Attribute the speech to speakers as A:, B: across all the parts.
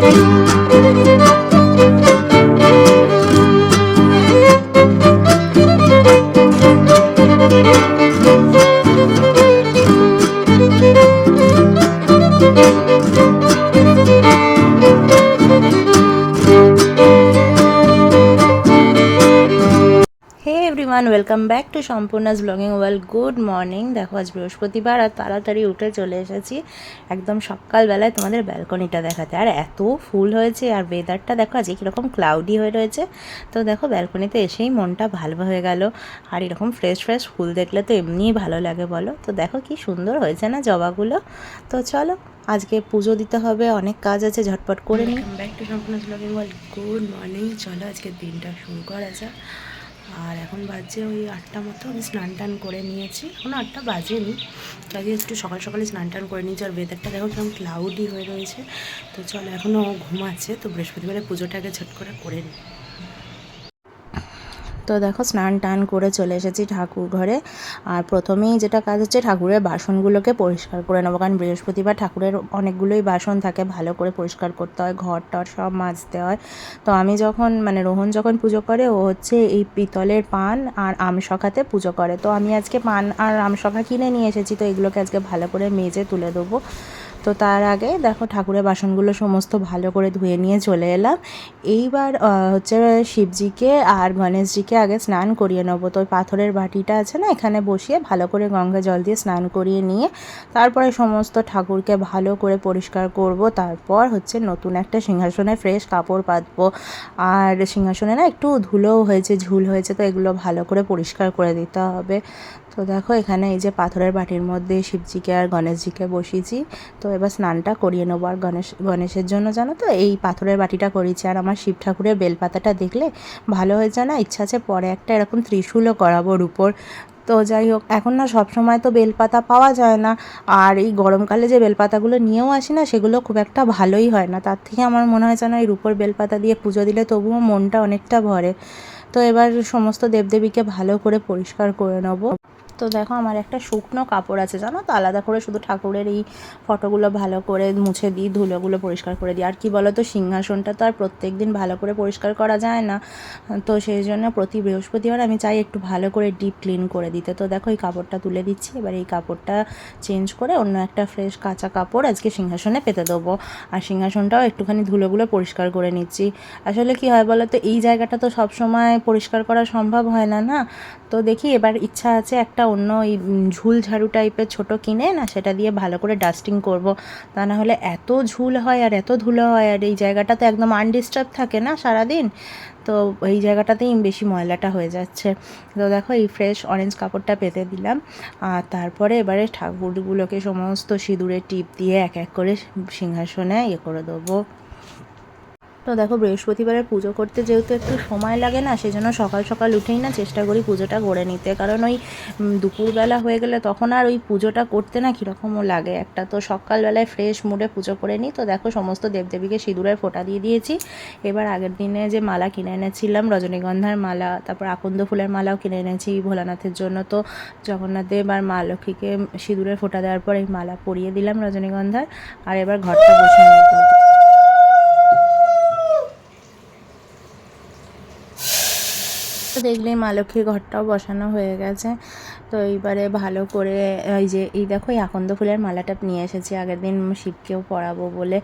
A: Thank you. Everyone welcome back to সম্পূর্ণাস blogging world good morning দেখো, আজ বৃহস্পতিবার আর তাড়াতাড়ি উঠে চলে এসেছি একদম সকালবেলায় তোমাদের ব্যালকনিটা দেখাতে। আর এত ফুল হয়েছে আর ওয়েদারটা দেখো, আজকে কীরকম ক্লাউডি হয়ে রয়েছে। তো দেখো ব্যালকনিতে এসেই মনটা ভালো হয়ে গেল। আর এরকম ফ্রেশ ফ্রেশ ফুল দেখলে তো এমনিই ভালো লাগে বলো। তো দেখো, কি সুন্দর হয়েছে না জবাগুলো। তো চলো, আজকে পুজো দিতে হবে, অনেক কাজ আছে, ঝটপট করে নিই। Back to Sampurna blogging world good morning চলো আজকে দিনটা শুরু করা যাক। আর এখন বাজে ওই আটটা মতো, আমি স্নান টান করে নিয়েছি। এখনও আটটা বাজেনি আজকে একটু সকাল সকালে স্নান টান করে নিয়েছি। আর ওয়েদারটা দেখো কেমন ক্লাউডি হয়ে রয়েছে। তো চলো এখনও ঘুমাচ্ছে তো বৃহস্পতিবারে পুজোটাকে ঝট করে করে নিই তো দেখো স্নান টান করে চলে এসেছি ঠাকুর ঘরে। আর প্রথমেই যেটা কাজ হচ্ছে ঠাকুরের বাসনগুলোকে পরিষ্কার করে নেব, কারণ বৃহস্পতিবার ঠাকুরের অনেকগুলোই বাসন থাকে, ভালো করে পরিষ্কার করতে হয় ঘর টর সব মাজতে হয়। তো আমি যখন মানে রোহন যখন পুজো করে, ও হচ্ছে এই পিতলের পান আর আমশখাতে পুজো করে। তো আমি আজকে পান আর আমশখা কিনে নিয়ে এসেছি, তো এগুলোকে আজকে ভালো করে মেজে তুলে দেবো। তো তার আগে দেখো ঠাকুরের বাসনগুলো সমস্ত ভালো করে ধুয়ে নিয়ে চলে এলাম। এইবার হচ্ছে শিবজিকে আর গণেশজিকে আগে স্নান করিয়ে নেব। তো পাথরের বাটিটা আছে না, এখানে বসিয়ে ভালো করে গঙ্গা জল দিয়ে স্নান করিয়ে নিয়ে তারপরে সমস্ত ঠাকুরকে ভালো করে পরিষ্কার করব। তারপর হচ্ছে নতুন একটা সিংহাসনে ফ্রেশ কাপড় পাতবো। আর সিংহাসনে না একটু ধুলোও হয়েছে, ঝুল হয়েছে, তো এগুলো ভালো করে পরিষ্কার করে দিতে হবে। তো দেখো, এখানে এই যে পাথরের বাটির মধ্যে শিবজিকে আর গণেশজিকে বসিয়েছি। তো এবার স্নানটা করিয়ে নেব আর গণেশ, গণেশের জন্য, জানো তো? এই পাথরের বাটিটা করিয়েছি আর আমার শিব ঠাকুরের বেলপাতাটা দেখলে ভালো হয়েছে না? ইচ্ছা আছে পরে একটা এরকম ত্রিশূলও করাবো ওর উপর। তো যাই হোক, এখন না সব সময় তো বেলপাতা পাওয়া যায় না। আর এই গরমকালে যে বেলপাতাগুলো নিয়েও আসি না, সেগুলো খুব একটা ভালোই হয় না। তার থেকে আমার মনে হয় যেন এই রূপোর বেলপাতা দিয়ে পুজো দিলে তবুও মনটা অনেকটা ভরে। তো এবার সমস্ত দেবদেবীকে ভালো করে পরিষ্কার করে নেব। তো দেখো আমার একটা শুকনো কাপড় আছে, জানো তো? আলাদা করে শুধু ঠাকুরের এই ফটোগুলো ভালো করে মুছে দিই, ধুলোগুলো পরিষ্কার করে দিই। আর কি বলো তো সিংহাসনটা তো আর প্রত্যেক দিন ভালো করে পরিষ্কার করা যায় না। তো সেই জন্য প্রতি বৃহস্পতিবার আমি চাই একটু ভালো করে ডিপ ক্লিন করে দিতে। তো দেখো, এই কাপড়টা তুলে দিচ্ছি। এবার এই কাপড়টা চেঞ্জ করে অন্য একটা ফ্রেশ কাঁচা কাপড় আজকে সিংহাসনে পেতে দেবো। আর সিংহাসনটাও একটুখানি ধুলোগুলো পরিষ্কার করে নিচ্ছি। আসলে কি হয় বলো তো এই জায়গাটা তো সব সময় পরিষ্কার করা সম্ভব হয় না না? তো দেখি, এবার ইচ্ছা আছে একটা অন্য ওই ঝুল ঝাড়ু টাইপের ছোট কিনে, না, সেটা দিয়ে ভালো করে ডাস্টিং করব। তা না হলে এত ঝুল হয় আর এত ধুলো হয় আর এই জায়গাটা তো একদম আনডিস্টার্ব থাকে না সারাদিন। তো এই জায়গাটাতেই বেশি ময়লাটা হয়ে যাচ্ছে। তো দেখো এই ফ্রেশ অরেঞ্জ কাপড়টা পেতে দিলাম। আর তারপরে এবারে ঠাকুরগুলোকে সমস্ত সিঁদুরের টিপ দিয়ে এক এক করে সিংহাসনে ইয়ে করে দেবো। তো দেখো বৃহস্পতিবারে পুজো করতে যেহেতু একটু সময় লাগে না সেই জন্য সকাল সকাল উঠেই না চেষ্টা করি পুজোটা করে নিতে। কারণ ওই দুপুরবেলা হয়ে গেলে তখন আর ওই পুজোটা করতে না কীরকমও লাগে। একটা তো সকালবেলায় ফ্রেশ মুডে পুজো করে নিই। তো দেখো, সমস্ত দেবদেবীকে সিঁদুরের ফোঁটা দিয়ে দিয়েছি। এবার আগের দিনে যে মালা কিনে এনেছিলাম, রজনীগন্ধার মালা, তারপর আকন্দ ফুলের মালাও কিনে এনেছি ভোলানাথের জন্য। তো জগন্নাথ দেব আর মা লক্ষ্মীকে সিঁদুরের ফোঁটা দেওয়ার পর এই মালা পরিয়ে দিলাম রজনীগন্ধার। আর এবার ঘরটা বসে তো দেখলেই মা লক্ষ্মীর ঘরটাও বসানো হয়ে গেছে। তো এইবারে ভালো করে, এই যে, এই দেখো এই আকন্দ ফুলের মালাটা নিয়ে এসেছি। আগের দিন শিবকেও পরাবো বলে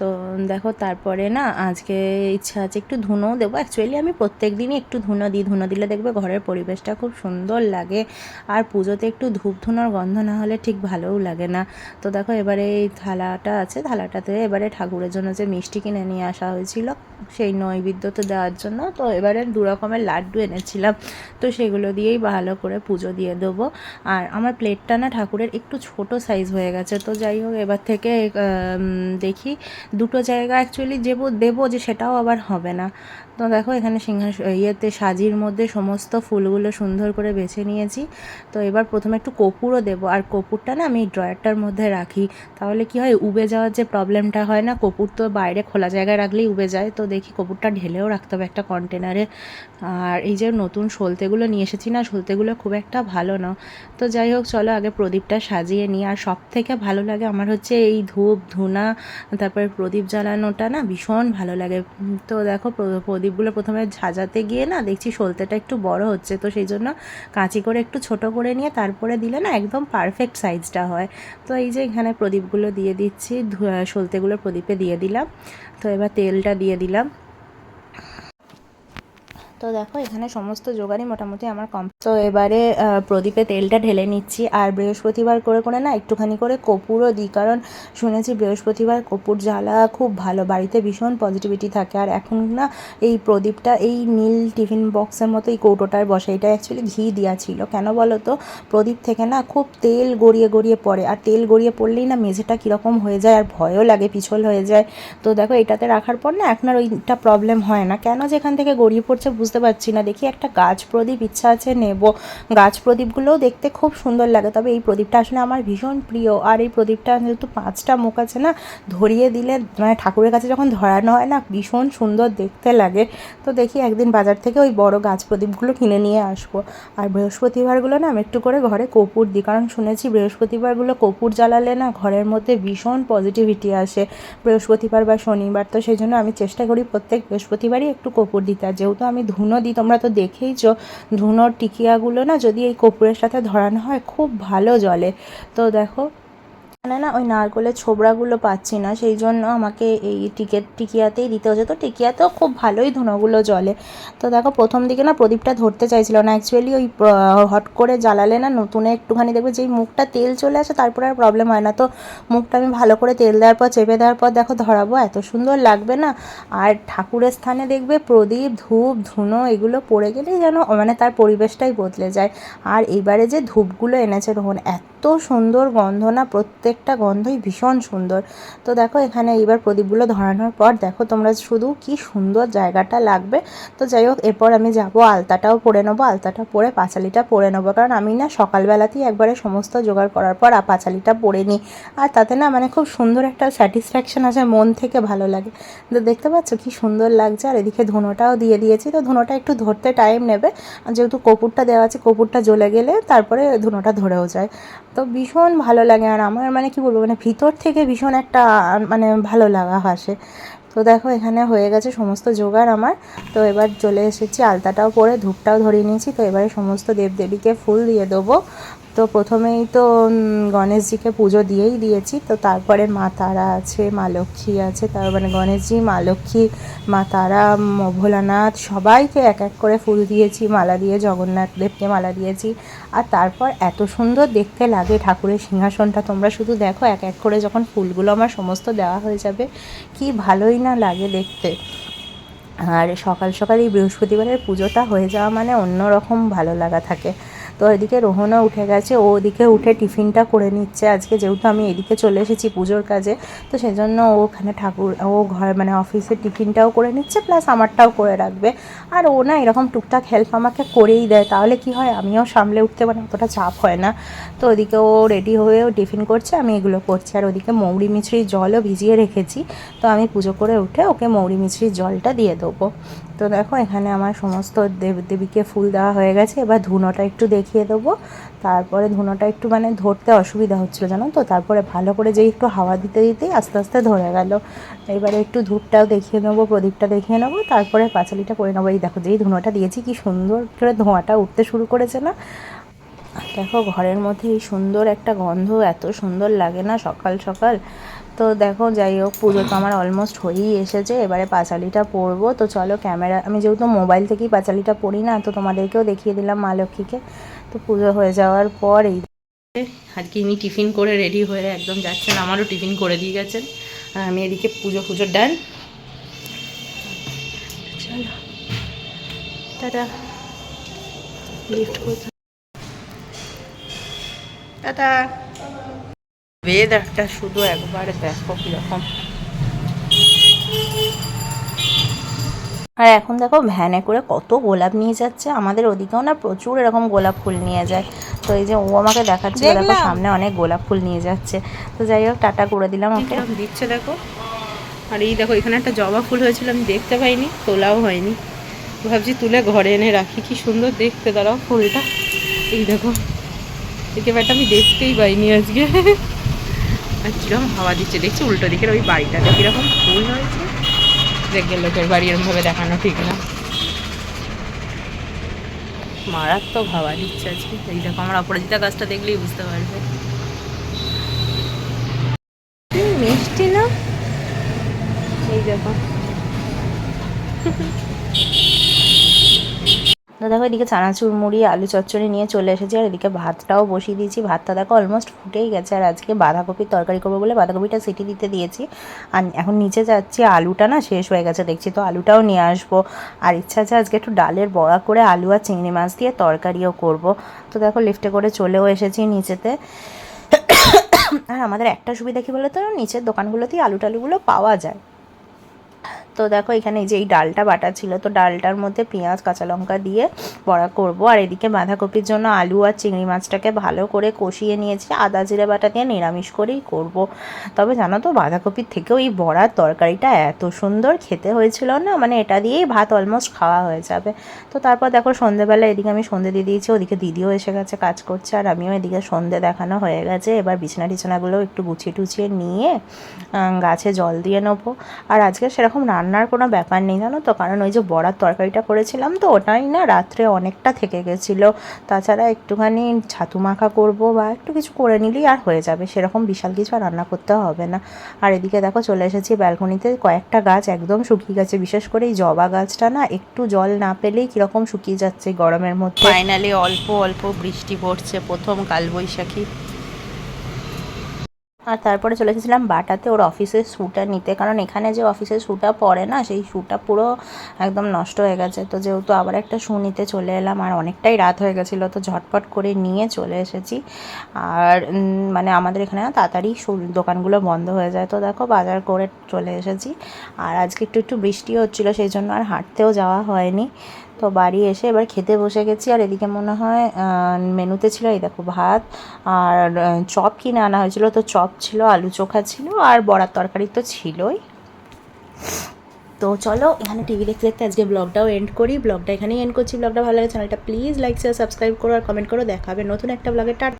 A: তো দেখো তারপরে না, আজকে ইচ্ছা আছে একটু ধুনো দেবো। অ্যাকচুয়ালি আমি প্রত্যেক দিনই একটু ধুনো দিই। ধুনো দিলে দেখবে ঘরের পরিবেশটা খুব সুন্দর লাগে। আর পুজোতে একটু ধূপ ধুনোর গন্ধ না হলে ঠিক ভালোও লাগে না। তো দেখো এবারে এই থালাটা আছে। থালাটাতে এবারে ঠাকুরের জন্য যে মিষ্টি কিনে নিয়ে আসা হয়েছিল, সেই নৈবেদ্যতে দেওয়ার জন্য। তো এবারে দু রকমের লাড্ডু এনেছিলাম। তো সেগুলো দিয়েই ভালো করে পুজো দিয়ে দেবো। আর আমার প্লেটটা না ঠাকুরের একটু ছোট সাইজ হয়ে গেছে। তো যাই হোক, এবার থেকে দেখি দুটো জায়গা অ্যাকচুয়ালি যেব দেবো যে সেটাও আবার হবে না। তো দেখো, এখানে সিংহাস ইয়েতে সাজির মধ্যে সমস্ত ফুলগুলো সুন্দর করে বেছে নিয়েছি। তো এবার প্রথমে একটু কপুরও দেবো। আর কপুরটা না আমি ড্রয়ারটার মধ্যে রাখি। তাহলে কি হয়, উবে যাওয়ার যে প্রবলেমটা হয় না কপুর তো বাইরে খোলা জায়গায় রাখলেই উবে যায়। তো দেখি কপুরটা ঢেলেও রাখতে হবে একটা কন্টেনারে আর এই যে নতুন সলতেগুলো নিয়ে এসেছি না, সলতেগুলো খুব একটা ভালো না। তো যাই হোক, চলো আগে প্রদীপটা সাজিয়ে নিই। আর সব থেকে ভালো লাগে আমার হচ্ছে এই ধূপ, ধুনা, তারপরে প্রদীপ জ্বালানোটা না ভীষণ ভালো লাগে। তো দেখো, প্র- প্রদীপগুলো প্রথমে সাজাতে গিয়ে না দেখছি সলতেটা একটু বড় হচ্ছে, তো সেই জন্য কাঁচি করে একটু ছোট করে নিয়ে তারপরে দিলে না একদম পারফেক্ট সাইজটা হয়। তো এই যে এখানে প্রদীপগুলো দিয়ে দিচ্ছি সলতেগুলো প্রদীপে দিয়ে দিলাম। তো এবার তেলটা দিয়ে দিলাম। তো দেখো, এখানে সমস্ত জোগাড়ই মোটামুটি আমার কম। তো এবারে প্রদীপে তেলটা ঢেলে নিচ্ছি। আর বৃহস্পতিবার করে করে না, একটুখানি করে কপুরও দিই। কারণ শুনেছি বৃহস্পতিবার কপুর জ্বালা খুব ভালো, বাড়িতে ভীষণ পজিটিভিটি থাকে। আর এখন না, এই প্রদীপটা, এই নীল টিফিন বক্সের মতো এই কৌটোটার বসে। এটা অ্যাকচুয়ালি ঘি দেওয়া ছিল। কেন বলো তো প্রদীপ থেকে না খুব তেল গড়িয়ে গড়িয়ে পড়ে। আর তেল গড়িয়ে পড়লেই না মেঝেটা কীরকম হয়ে যায়, আর ভয়ও লাগে, পিছল হয়ে যায়। তো দেখো, এটাতে রাখার পর না, এখন আর ওইটা প্রবলেম হয় না। কেন যেখান থেকে গড়িয়ে পড়ছে বুঝতে পারছি না। দেখি একটা গাছ প্রদীপ, ইচ্ছা আছে নেব। গাছ প্রদীপগুলোও দেখতে খুব সুন্দর লাগে, তবে এই প্রদীপটা আসলে আমার ভীষণ প্রিয়। আর এই প্রদীপটা যেহেতু পাঁচটা মুখ আছে না, ধরিয়ে দিলে মানে ঠাকুরের কাছে যখন ধরানো হয় না, ভীষণ সুন্দর দেখতে লাগে। তো দেখি একদিন বাজার থেকে ওই বড় গাছ প্রদীপগুলো কিনে নিয়ে আসব। আর বৃহস্পতিবারগুলো না আমি একটু করে ঘরে কপুর দিই, কারণ শুনেছি বৃহস্পতিবারগুলো কপুর জ্বালালে না ঘরের মধ্যে ভীষণ পজিটিভিটি আসে। বৃহস্পতিবার বা শনিবার, তো সেই জন্য আমি চেষ্টা করি প্রত্যেক বৃহস্পতিবারই একটু কপুর দিতে। আর যেহেতু আমি ধুনো দিই। তোমরা তো দেখেইছো, ধুনোর টিকিয়াগুলো না যদি এই কপুরের সাথে ধরানো হয়, খুব ভালো জলে। তো দেখো এখানে না ওই নারকলের ছোবড়াগুলো পাচ্ছি না সেই জন্য আমাকে এই টিকেট টিকিয়াতেই দিতে হচ্ছে। তো টিকিয়াতেও খুব ভালোই ধুনোগুলো জলে তো দেখো, প্রথম দিকে না প্রদীপটা ধরতে চাইছিল না। অ্যাকচুয়ালি ওই হট করে জ্বালালে না নতুনে একটুখানি দেখবে যেই মুখটা তেল চলে আসে তারপরে আর প্রবলেম হয় না। তো মুখটা আমি ভালো করে তেল দেওয়ার পর, চেপে দেওয়ার পর দেখো ধরাবো, এত সুন্দর লাগবে না। আর ঠাকুরের স্থানে দেখবে প্রদীপ, ধূপ, ধুনো এগুলো পড়ে গেলেই যেন মানে তার পরিবেশটাই বদলে যায়। আর এবারে যে ধূপগুলো এনেছে, রোহন, এত সুন্দর গন্ধ না, প্রত্যেকটা গন্ধই ভীষণ সুন্দর। তো দেখো এখানে এইবার প্রদীপগুলো ধরানোর পর দেখো তোমরা শুধু কি সুন্দর জায়গাটা লাগবে। তো যাই হোক, এরপর আমি যাব, আলতাটাও পরে নেব, আলতাটা পরে পাঁচালিটা পরে নেব। কারণ আমি না সকালবেলাতেই একবারে সমস্ত জোগাড় করার পর পাঁচালিটা পরে নিই। আর তাতে না মানে খুব সুন্দর একটা স্যাটিসফ্যাকশন আছে মন থেকে ভালো লাগে। তো দেখতে পাচ্ছ কি সুন্দর লাগছে, আর এদিকে ধুনোটাও দিয়ে দিয়েছি। তো ধুনোটা একটু ধরতে টাইম নেবে। যেহেতু কপুরটা দেওয়া আছে, কপুরটা জ্বলে গেলে তারপরে ধুনোটা ধরেও যায়। তো ভীষণ ভালো লাগে আর আমার মানে কি বলব মানে ভিতর থেকে ভীষণ একটা মানে ভালো লাগা আসে তো দেখো এখানে হয়ে গেছে সমস্ত জোগাড় আমার। তো এবার চলে এসেছি, আলতাটাও পরে, ধূপটাও ধরিয়ে নিয়েছি। তো এবারে সমস্ত দেবদেবীকে ফুল দিয়ে দেবো। তো প্রথমেই তো গণেশজিকে পুজো দিয়েই দিয়েছি। তো তারপরে মা তারা আছে, মা লক্ষ্মী আছে, তার মানে গণেশজি, মা লক্ষ্মী, মা তারা ভোলানাথ, সবাইকে এক এক করে ফুল দিয়েছি, মালা দিয়ে, জগন্নাথ দেবকে মালা দিয়েছি। আর তারপর এত সুন্দর দেখতে লাগে ঠাকুরের সিংহাসনটা। তোমরা শুধু দেখো, এক এক করে যখন ফুলগুলো আমার সমস্ত দেওয়া হয়ে যাবে, কি ভালোই না লাগে দেখতে। আর সকাল সকাল এই বৃহস্পতিবারের পুজোটা হয়ে যাওয়া মানে অন্যরকম ভালো লাগা থাকে। তো এদিকে রোহনও উঠে গেছে, ও ওদিকে উঠে টিফিনটা করে নিচ্ছে। আজকে যেহেতু আমি এদিকে চলে এসেছি পুজোর কাজে, তো সেজন্য ও ওখানে ঠাকুর, ও ঘর মানে অফিসের টিফিনটাও করে নিচ্ছে, প্লাস আমারটাও করে রাখবে। আর ও না এরকম টুকটাক হেল্প আমাকে করেই দেয়, তাহলে কি হয়? আমিও সামলে উঠতে পারি অতটা চাপ হয় না। তো ওদিকে ও রেডি হয়েও টিফিন করছে, আমি এগুলো করছি। আর ওদিকে মৌরি মিছরির জলও ভিজিয়ে রেখেছি, তো আমি পুজো করে উঠে ওকে মৌরি মিছরির জলটা দিয়ে দেবো। তো দেখো এখানে আমার সমস্ত দেব দেবীকে ফুল দেওয়া হয়ে গেছে, এবার ধুনোটা একটু দেখিয়ে দেবো। তারপরে ধুনোটা একটু মানে ধরতে অসুবিধা হচ্ছিল, জানো তো? তারপরে ভালো করে যেই একটু হাওয়া দিতে দিতেই আস্তে আস্তে ধরে গেল। এবারে একটু ধূপটাও দেখিয়ে নেব, প্রদীপটা দেখিয়ে নেব, তারপরে পাঁচালিটা করে নেব। এই দেখো, যেই ধুনোটা দিয়েছি, কি সুন্দর করে ধোঁয়াটা উঠতে শুরু করেছে না? দেখো, ঘরের মধ্যে এই সুন্দর একটা গন্ধ, এত সুন্দর লাগে না সকাল সকাল। তো দেখো, যাই হোক, পুজো তো আমার অলমোস্ট হয়েই এসেছে। এবারে পাঁচালিটা পরবো। তো চলো, ক্যামেরা, আমি যেহেতু মোবাইল থেকেই পাঁচালিটা পড়ি না, তো তোমাদেরকেও দেখিয়ে দিলাম মা লক্ষ্মীকে। তো পুজো হয়ে যাওয়ার পর এই আজকে ইনি টিফিন করে রেডি হয়ে একদম যাচ্ছেন, আমারও টিফিন করে দিয়ে গেছেন। আর আমি এদিকে পুজো পুজো ডান। চলো। টাটা। লিফট কোথায় টাটা। ওয়েদারটা শুধু একবার দেখো কীরকম। আর এখন দেখো ভ্যানে করে কত গোলাপ নিয়ে যাচ্ছে। আমাদের ওদিকেও না প্রচুর এরকম গোলাপ ফুল নিয়ে যায়। তো এই যে ও আমাকে দেখাচ্ছে দেখো সামনে অনেক গোলাপ ফুল নিয়ে যাচ্ছে। তো যাই হোক টাটা করে দিলাম ওকে।
B: দিচ্ছে দেখো। আর এই দেখো এখানে একটা জবা ফুল হয়েছিল আমি দেখতে পাইনি তোলাও হয়নি। ভাবছি তুলে ঘরে এনে রাখি কি সুন্দর দেখতে দাঁড়াও ফুলটা। এই দেখো একেবারটা আমি দেখতেই পাইনি আজকে। আর কীরকম হাওয়া দিচ্ছে দেখছি উল্টো দিকের ওই বাড়িটাতে কীরকম ফুল হয়েছে। দেখবে লোকের বাড়ি এরমভাবে দেখানো ঠিক না। মারাত্মক হাওয়া ইচ্ছা আছে। এই দেখো আমার অপরাজিতা গাছটা দেখলেই বুঝতে পারবে। মিষ্টি না? এই দেখো।
A: তো দেখো, এদিকে চানাচুর মুড়ি, আলু চচ্চড়ি নিয়ে চলে এসেছি, আর এদিকে ভাতটাও বসিয়ে দিয়েছি। ভাতটা দেখো অলমোস্ট ফুটেই গেছে, আর আজকে বাঁধাকপির তরকারি করব বলে বাঁধাকপিটা সিটি দিতে দিয়েছি। আর এখন নিচে যাচ্ছি, আলুটা না শেষ হয়ে গেছে, দেখছি তো আলুটাও নিয়ে আসব। আর ইচ্ছা আছে আজকে একটু ডালের বড়া করে আলু আর চিংড়ি মাছ দিয়ে তরকারিও করব। তো দেখো লিফটে করে চলেও এসেছি নিচেতে। আর আমাদের একটা সুবিধা কী বলো তো নিচের দোকানগুলোতেই আলু টালুগুলো পাওয়া যায়। তো দেখো এখানে এই যে এই ডালটা বাটা ছিল, তো ডালটার মধ্যে পেঁয়াজ, কাঁচা লঙ্কা দিয়ে বড়া করব। আর এদিকে বাঁধাকপির জন্য আলু আর চিংড়ি মাছটাকে ভালো করে কষিয়ে নিয়েছি, আদা জিরে বাটা দিয়ে নিরামিষ করেই করব। তবে জানো তো বাঁধাকপির থেকেও এই বড়ার তরকারিটা এত সুন্দর খেতে হয়েছিল না মানে এটা দিয়েই ভাত অলমোস্ট খাওয়া হয়ে যাবে। তো তারপর দেখো সন্ধেবেলা এদিকে আমি সন্ধে দিয়ে দিয়েছি, ওদিকে দিদিও এসে গেছে কাজ করছে, আর আমিও এদিকে সন্ধে দেখানো হয়ে গেছে। এবার বিছানা টিছানাগুলো একটু গুছিয়ে টুছিয়ে নিয়ে গাছে জল দিয়ে নেব। আর আজকে সেরকম রান্নার কোনো ব্যাপার নেই, জানো তো? কারণ ওই যে বড়ার তরকারিটা করেছিলাম তো, ওটাই না রাত্রে অনেকটা থেকে গেছিল। তাছাড়া একটুখানি ছাতু মাখা করব বা একটু কিছু করে নিলেই আর হয়ে যাবে, সেরকম বিশাল কিছু আর রান্না করতে হবে না। আর এদিকে দেখো চলে এসেছি ব্যালকনিতে, কয়েকটা গাছ একদম শুকিয়ে গেছে, বিশেষ করে এই জবা গাছটা না একটু জল না পেলেই কীরকম শুকিয়ে যাচ্ছে গরমের মধ্যে।
B: ফাইনালি অল্প অল্প বৃষ্টি পড়ছে, প্রথম কালবৈশাখী।
A: আর তারপরে চলে এসেছিলাম বাটাতে ওর অফিসের শ্যুটা নিতে। কারণ এখানে যে অফিসের শ্যুটা পরে না, সেই শ্যুটা পুরো একদম নষ্ট হয়ে গেছে। তো যেহেতু আবার একটা শ্যু নিতে চলে এলাম, আর অনেকটাই রাত হয়ে গেছিল, তো ঝটপট করে নিয়ে চলে এসেছি। আর মানে আমাদের এখানে না তাড়াতাড়ি দোকানগুলো বন্ধ হয়ে যায়। তো দেখো বাজার করে চলে এসেছি। আর আজকে একটু একটু বৃষ্টি হচ্ছিল, সেই জন্য আর হাঁটতেও যাওয়া হয়নি। তো বাড়ি এসে এবার খেতে বসে গেছি, আর এদিকে মনে হয় মেনুতে ছিল এই দেখো ভাত আর চপ কিনে আনা হয়েছিল। তো চপ ছিল, আলু চোখা ছিল আর বড়ার তরকারি তো ছিলই। তো চলো এখানে টিভি দেখতে দেখতে আজকে ব্লগটাও এন্ড করি। ব্লগটা এখানেই এন্ড করছি। ব্লগটা ভালো লাগে চ্যানেলটা প্লিজ লাইক শেয়ার সাবস্ক্রাইব করো আর কমেন্ট করো। দেখাবে নতুন একটা ব্লগের টাটা।